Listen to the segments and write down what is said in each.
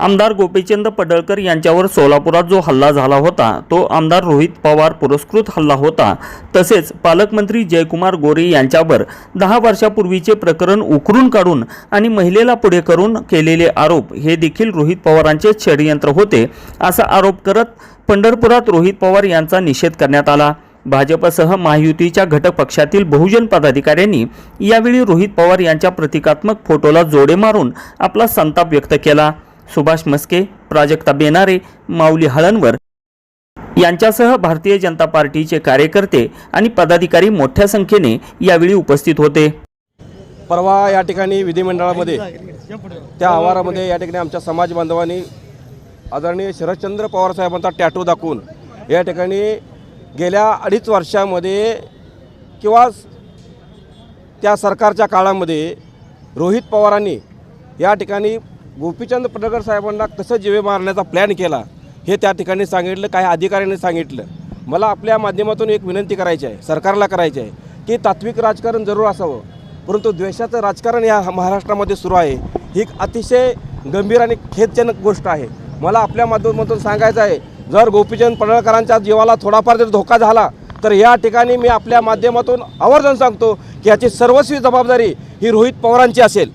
आमदार गोपीचंद पडळकर यांच्यावर सोलापुरात जो हल्ला झाला होता तो आमदार रोहित पवार पुरस्कृत हल्ला होता. तसेच पालकमंत्री जयकुमार गोरे यांच्यावर दहा वर्षापूर्वीचे प्रकरण उकरून काढून आणि महिलेला पुढे करून केलेले आरोप हे देखील रोहित पवारांचे षडयंत्र होते असा आरोप करत पंढरपुरात रोहित पवार यांचा निषेध करण्यात आला. भाजपसह महायुतीच्या घटक पक्षातील बहुजन पदाधिकाऱ्यांनी यावेळी रोहित पवार यांच्या प्रतिकात्मक फोटोला जोडे मारून आपला संताप व्यक्त केला. सुभाष मस्के प्राजक्ता बेनारे माऊली हळणवर. यांच्यासह भारतीय जनता पार्टीचे कार्यकर्ते आणि पदाधिकारी मोठ्या संख्येने यावेळी उपस्थित होते. परवा या ठिकाणी विधिमंडळामध्ये त्या आवारामध्ये या ठिकाणी आमच्या समाज बांधवांनी आदरणीय शरदचंद्र पवार साहेबांचा टॅटू दाखवून या ठिकाणी गेल्या अडीच वर्षामध्ये किंवा त्या सरकारच्या काळामध्ये रोहित पवारांनी या ठिकाणी गोपीचंद पडळकर साहेबांना कसं जीवे मारण्याचा प्लॅन केला हे त्या ठिकाणी सांगितलं काही अधिकाऱ्यांनी सांगितलं. मला आपल्या माध्यमातून एक विनंती करायची आहे सरकारला करायची आहे की तात्विक राजकारण जरूर असावं. परंतु द्वेषाचं राजकारण या महाराष्ट्रामध्ये सुरू आहे ही एक अतिशय गंभीर आणि खेदजनक गोष्ट आहे. मला आपल्या माध्यमातून सांगायचं आहे जर गोपीचंद पडळकरांच्या जीवाला थोडाफार जर धोका झाला तर या ठिकाणी मी आपल्या माध्यमातून आवर्जून सांगतो की याची सर्वस्वी जबाबदारी ही रोहित पवारांची असेल.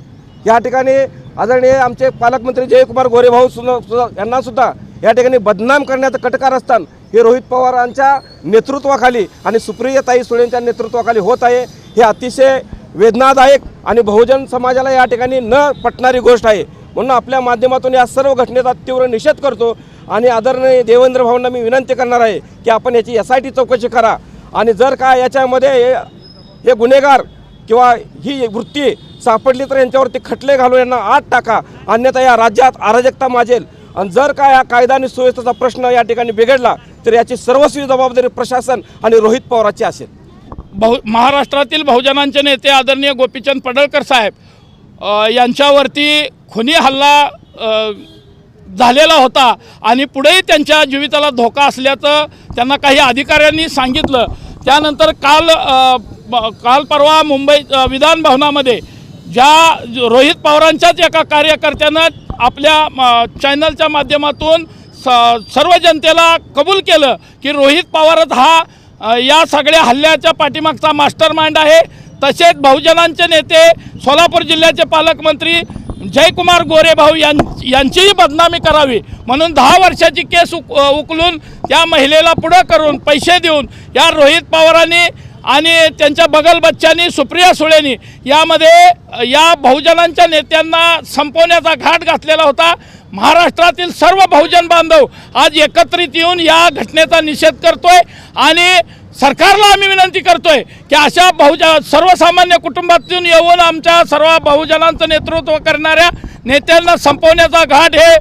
या ठिकाणी आदरणीय आमचे पालकमंत्री जयकुमार गोरेभाऊ सुद्धा यांना सुद्धा या ठिकाणी बदनाम करण्याचं कटकार असताना हे रोहित पवारांच्या नेतृत्वाखाली आणि सुप्रियताई सुळेंच्या नेतृत्वाखाली होत आहे. हे अतिशय वेदनादायक आणि बहुजन समाजाला या ठिकाणी न पटणारी गोष्ट आहे. म्हणून आपल्या माध्यमातून या सर्व घटनेचा तीव्र निषेध करतो आणि आदरणीय देवेंद्र भाऊंना मी विनंती करणार आहे की आपण याची एस आय टी चौकशी करा. आणि जर का याच्यामध्ये हे गुन्हेगार किंवा ही वृत्ती सापडली तर यांच्यावरती खटले घालून यांना आत टाका. अन्यथा या राज्यात अराजकता माजेल. आणि जर का या कायदा आणि सुव्यवस्थेचा प्रश्न या ठिकाणी बिघडला तर याची सर्वस्वी जबाबदारी प्रशासन आणि रोहित पवारांची असेल. बहु महाराष्ट्रातील बहुजनांचे नेते आदरणीय गोपीचंद पडळकर साहेब यांच्यावरती खुनी हल्ला झालेला होता आणि पुढेही त्यांच्या जीविताला धोका असल्याचं त्यांना काही अधिकाऱ्यांनी सांगितलं. त्यानंतर काल ब- काल परवा मुंबई विधान भवनामध्ये ज्या रोहित पवारांच्याच एका कार्यकर्त्यानं आपल्या अ, चॅनलच्या माध्यमातून स सर्व जनतेला कबूल केलं की रोहित पवारच हा या सगळ्या हल्ल्याच्या पाठीमागचा मास्टर माइंड आहे. तसेच बहुजनांचे नेते सोलापूर जिल्ह्याचे पालकमंत्री जयकुमार गोरे भाऊ यां यांचीही बदनामी करावी. म्हणून दहा वर्षाची केस उक उकलून त्या महिलेला पुढं करून पैसे देऊन या रोहित पवारांनी आणि त्यांच्या बगल बच्चांनी सुप्रिया सुळेनी यामध्ये या बहुजनांच्या नेत्यांना संपवण्याचा घाट घातलेला होता. महाराष्ट्रातील सर्व बहुजन बांधव आज एकत्रित येऊन या घटनेचा निषेध करतोय आणि सरकारला आम्ही विनंती करतोय की अशा बहुज सर्वसामान्य कुटुंबातून येऊन आमच्या सर्व बहुजनांचं नेतृत्व करणाऱ्या नेत्यांना संपवण्याचा घाट हे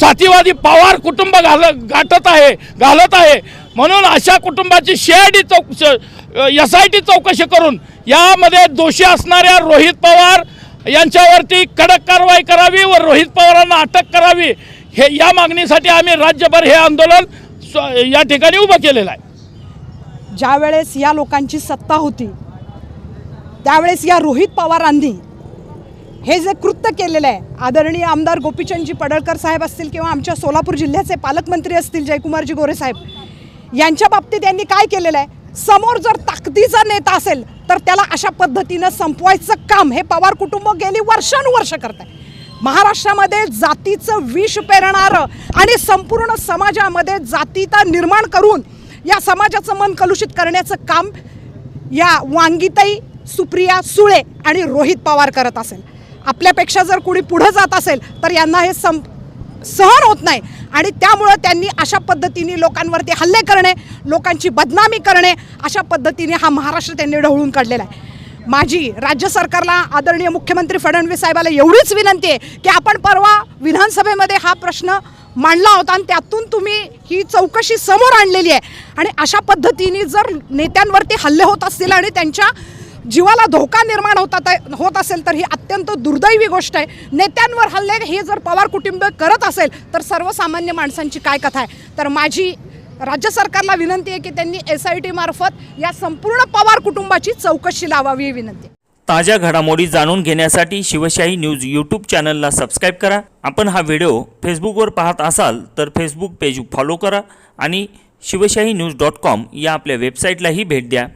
जातीवादी पवार कुटुंब घाल गाठत आहे घालत आहे. म्हणून अशा कुटुंबाची शेडी चौक एस आय टी चौकशी करून यामध्ये दोषी असणाऱ्या रोहित पवार यांच्यावरती कडक कारवाई करावी व रोहित पवारांना अटक करावी. हे या मागणीसाठी आम्ही राज्यभर हे आंदोलन स्व- या ठिकाणी उभं केलेलं आहे. ज्या वेळेस या लोकांची सत्ता होती त्यावेळेस या रोहित पवारांनी हे जे कृत्य केलेलं आहे आदरणीय आमदार गोपीचंदजी पडळकर साहेब असतील किंवा आमच्या सोलापूर जिल्ह्याचे पालकमंत्री असतील जयकुमारजी गोरे साहेब यांच्या बाबतीत यांनी काय केलेलं आहे? समोर जर ताकदीचा नेता असेल तर त्याला अशा पद्धतीनं संपवायचं काम हे पवार कुटुंब गेली वर्षानुवर्ष करत आहे महाराष्ट्रामध्ये जातीचं विष पेरणारं आणि संपूर्ण समाजामध्ये जातीता निर्माण करून या समाजाचं मन कलुषित करण्याचं काम या वांगीताई सुप्रिया सुळे आणि रोहित पवार करत असेल. आपल्यापेक्षा जर कुणी पुढं जात असेल तर यांना हे सं सहन होत नाही. आणि त्यामुळं त्यांनी अशा पद्धतीने लोकांवरती हल्ले करणे लोकांची बदनामी करणे अशा पद्धतीने हा महाराष्ट्र त्यांनी ढवळून काढलेला आहे. माझी राज्य सरकारला आदरणीय मुख्यमंत्री फडणवीस साहेबाला एवढीच विनंती आहे की आपण परवा विधानसभेमध्ये हा प्रश्न मांडला होता आणि त्यातून तुम्ही ही चौकशी समोर आणलेली आहे. आणि अशा पद्धतीने जर नेत्यांवरती हल्ले होत असतील आणि त्यांच्या जीवाला धोका निर्माण होतात होत असेल तर ही अत्यंत दुर्दैवी गोष्ट आहे. नेत्यांवर हल्ले हे जर पवार कुटुंब करत असेल तर सर्वसामान्य माणसांची काय कथा आहे? तर माझी राज्य सरकारला विनंती आहे की त्यांनी एस आय टी मार्फत या संपूर्ण पवार कुटुंबाची चौकशी लावावी ही विनंती ताज्या घडामोडी जाणून घेण्यासाठी शिवशाही न्यूज यूट्यूब चॅनलला सबस्क्राईब करा. आपण हा व्हिडिओ फेसबुकवर पाहत असाल तर फेसबुक पेज फॉलो करा आणि शिवशाही न्यूज डॉट कॉम या आपल्या वेबसाईटलाही भेट द्या.